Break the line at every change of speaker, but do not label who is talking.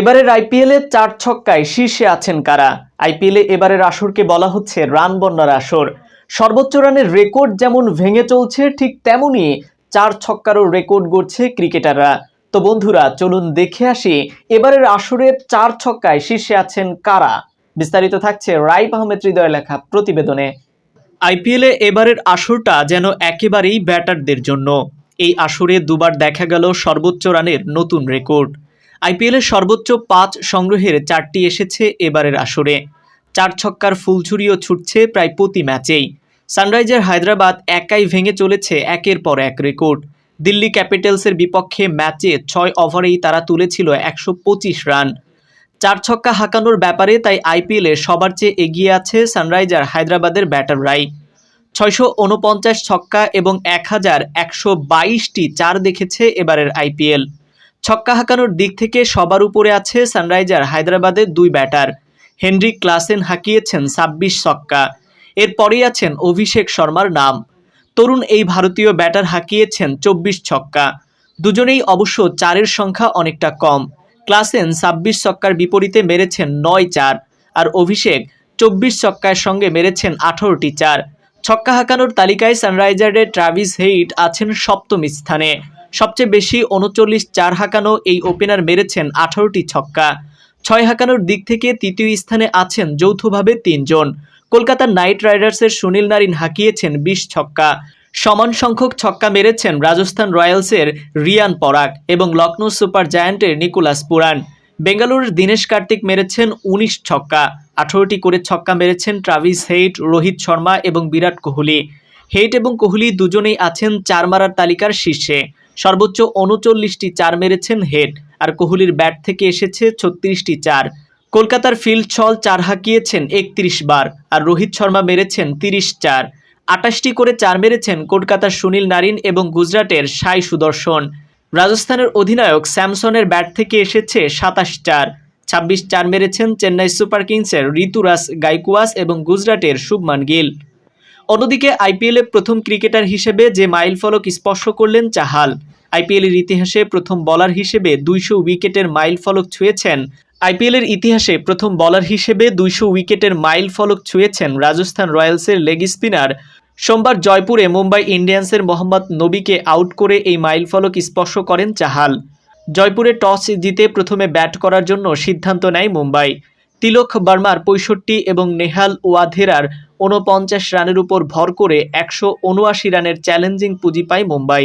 এবারের আইপিএলে চার ছক্কায় শীর্ষে আছেন কারা? আইপিএলে এবারের আসরকে বলা হচ্ছে রান বন্যার আসর। সর্বোচ্চ রানের রেকর্ড যেমন ভেঙে চলছে, ঠিক তেমনই চার ছক্কারও রেকর্ড গড়ছে ক্রিকেটাররা। তো বন্ধুরা, চলুন দেখে আসি এবারের আসরে চার ছক্কায় শীর্ষে আছেন কারা? বিস্তারিত থাকছে রাইফ আহমেদ হৃদয় লেখা প্রতিবেদনে। আইপিএলে এবারের আসরটা যেন একেবারেই ব্যাটারদের জন্য। এই আসরে দুবার দেখা গেল সর্বোচ্চ রানের নতুন রেকর্ড। আইপিএলের সর্বোচ্চ পাঁচ সংগ্রহের চারটি এসেছে এবারের আসরে। চার ছক্কার ফুলঝুরিও ছুটছে প্রায় প্রতি ম্যাচেই। সানরাইজার হায়দ্রাবাদ একাই ভেঙে চলেছে একের পর এক রেকর্ড। দিল্লি ক্যাপিটালসের বিপক্ষে ম্যাচে ছয় ওভারেই তারা তুলেছিল একশো পঁচিশ রান। চার ছক্কা হাঁকানোর ব্যাপারে তাই আইপিএলে সবার চেয়ে এগিয়ে আছে সানরাইজার হায়দ্রাবাদের ব্যাটাররাই। ছয়শো উনপঞ্চাশ ছক্কা এবং এক হাজার একশো বাইশটি চার দেখেছে এবারের আইপিএল। ছক্কা হাঁকানোর দিক থেকে সবার উপরে আছে সানরাইজার হায়দ্রাবাদের দুই ব্যাটার। হেনরি ক্লাসেন হাঁকিয়েছেন ছাব্বিশ ছক্কা। এরপরেই আছেন অভিষেক শর্মার নাম। তরুণ এই ভারতীয় ব্যাটার হাঁকিয়েছেন চব্বিশ ছক্কা। দুজনেই অবশ্য চারের সংখ্যা অনেকটা কম। ক্লাসেন ছাব্বিশ ছক্কার বিপরীতে মেরেছেন নয় চার আর অভিষেক চব্বিশ ছক্কার সঙ্গে মেরেছেন আঠারোটি চার। ছক্কা হাঁকানোর তালিকায় সানরাইজার্সের ট্রাভিস হেইট আছেন সপ্তম স্থানে। সবচেয়ে বেশি উনচল্লিশ চার হাঁকানো এই ওপেনার মেরেছেন আঠারোটি ছক্কা। ছয় হাঁকানোর দিক থেকে তৃতীয় স্থানে আছেন যৌথভাবে তিনজন। কলকাতা নাইট রাইডার্সের সুনীল নারিন হাঁকিয়েছেন বিশ ছক্কা। সমান সংখ্যক ছক্কা মেরেছেন রাজস্থান রয়্যালসের রিয়ান পরাগ এবং লখনৌ সুপার জায়ান্টের নিকোলাস পুরান। বেঙ্গালুরুর দীনেশ কার্তিক মেরেছেন উনিশ ছক্কা। আঠারোটি করে ছক্কা মেরেছেন ট্রাভিস হেইট, রোহিত শর্মা এবং বিরাট কোহলি। হেইট এবং কোহলি দুজনেই আছেন চার মারার তালিকার শীর্ষে। সর্বোচ্চ উনচল্লিশটি চার মেরেছেন হেড, আর কোহলির ব্যাট থেকে এসেছে ছত্রিশটি চার। কলকাতার ফিল্ড ছল চার হাঁকিয়েছেন একত্রিশ বার, আর রোহিত শর্মা মেরেছেন তিরিশ চার। আটাশটি করে চার মেরেছেন কলকাতার সুনীল নারিন এবং গুজরাটের সাই সুদর্শন। রাজস্থানের অধিনায়ক স্যামসনের ব্যাট থেকে এসেছে সাতাশ চার। ছাব্বিশ চার মেরেছেন চেন্নাই সুপার কিংসের ঋতুরাজ গাইকুয়াস এবং গুজরাটের শুভমান গিল। অন্যদিকে আইপিএলে প্রথম ক্রিকেটার হিসেবে যে মাইল ফলক স্পর্শ করলেন চাহাল। আইপিএলের ইতিহাসে প্রথম বলার হিসেবে দুইশো উইকেটের মাইল ফলক ছুঁয়েছেন। আইপিএলের ইতিহাসে প্রথম বলার হিসেবে দুইশো উইকেটের মাইল ফলক ছুঁয়েছেন রাজস্থান রয়্যালসের লেগ স্পিনার। সোমবার জয়পুরে মুম্বাই ইন্ডিয়ান্সের মোহাম্মদ নবীকে আউট করে এই মাইল ফলক স্পর্শ করেন চাহাল। জয়পুরে টস জিতে প্রথমে ব্যাট করার জন্য সিদ্ধান্ত নেয় মুম্বাই। তিলক বার্মার পঁয়ষট্টি এবং নেহাল ওয়াধেরার ঊনপঞ্চাশ রানের উপর ভর করে একশো উনআশি রানের চ্যালেঞ্জিং পুঁজি পায় মুম্বাই।